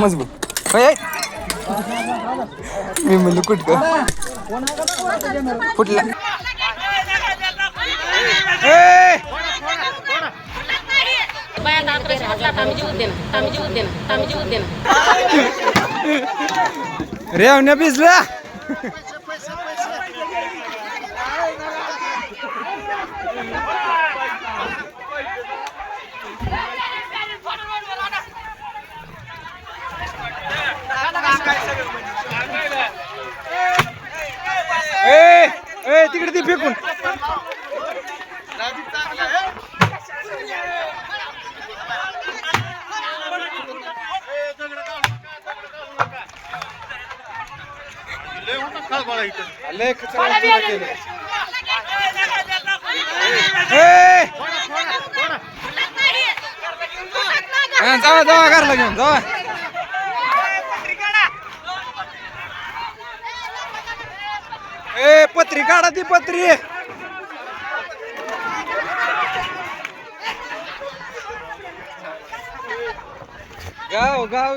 मजबूत. मी म्हणलं कुठ? कुठला ए! बाया अकराशे वाजला आम्ही जीव दे ना आम्ही जीव दे ना आम्ही जीव दे ना रेवण्या भिजला ए ए तिकडे ती फेकून! हा, जावा जावा घरला घेऊन जावा. ए पत्री काढा ती पत्री. गाव गाव.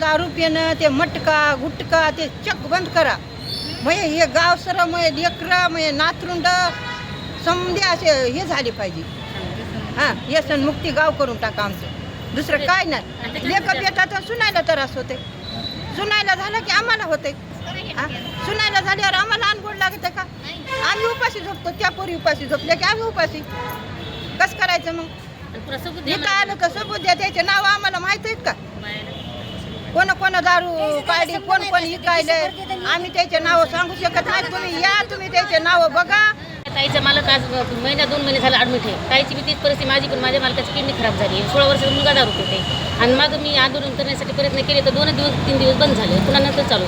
दारू पिणं ते मटका गुटका ते चक बंद करा. मग हे गाव सर मग लेकरं मग नातरुंड समजे असे हे झाले पाहिजे. हां व्यसन मुक्ती गाव करून टाका आमचं. दुसरं काय नाही. लेकर बेटा तर सुनायला त्रास होते सुनायला झालं की आम्हाला होते हा? सुनायला झाल्यावर आम्हाला अनगोड लागते का? आम्ही उपाशी झोपतो त्या पोरी उपाशी झोपल्या की आम्ही उपाशी. कसं करायचं मग. आलं का सबूत द्या. त्याचे नाव आम्हाला माहीत आहेत का. कोण कोण दारू काढली कोण कोण विकायले आम्ही त्याचे नाव सांगू शकत नाही. तुम्ही या तुम्ही त्याचे नाव बघा. ताईचं मालक आज महिना दोन महिने झाला ॲडमिट आहे. ताईची मी तीच परिस्थिती माझी पण माझ्या मालकाची किडनी खराब झाली सोळा वर्षाचा मुलगा दारू पिते. आणि मग मी आंदोलन करण्यासाठी प्रयत्न केले तर दोन दिवस तीन दिवस बंद झाले. पुन्हा नंतर चालू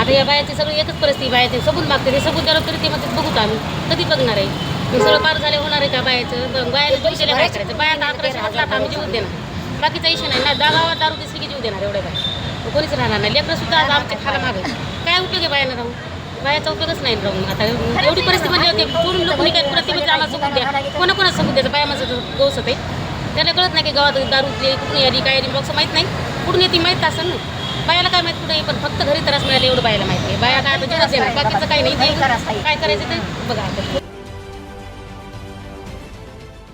आता या बायाची सगळं एकच परिस्थिती बायाचे सबूत मागते ते सबूत द्यायला तरी ते मग बघू आम्ही कधी बघणार आहे? सगळं पार झाले होणार आहे का बायाचं? बायाला पैसे काय करायचं. बाया अकराशे वाजला आता आम्ही जीव देणार. बाकीचा इशू नाही. ना गावात दारू दिसली की जीव देणार एवढ्या बाय मग कोणीच राहणार नाही. लेकरं सुद्धा आता आमच्या खाला मागे काय उपयोग आहे बायानं राहून? बायाचा उपयोगच नाही राहून. आता एवढी परिस्थिती म्हणजे होते सोडून लोक पुन्हा ते म्हणजे आम्हाला समजून द्या. कोणा कोणा समजून द्यायचं? बाया माझं गौस होते त्याला कळत नाही की गावात दारूतले कुठून आली काय आली. बॉक्स माहीत नाही. कुठून येते माहीत असेल ना. बायाला काय माहीत कुठे पण फक्त घरी त्रास मिळाले एवढं बायाला माहिती आहे. बाया काय आता जीवच देणार बाकीचं काही नाही. काय करायचं ते? बघा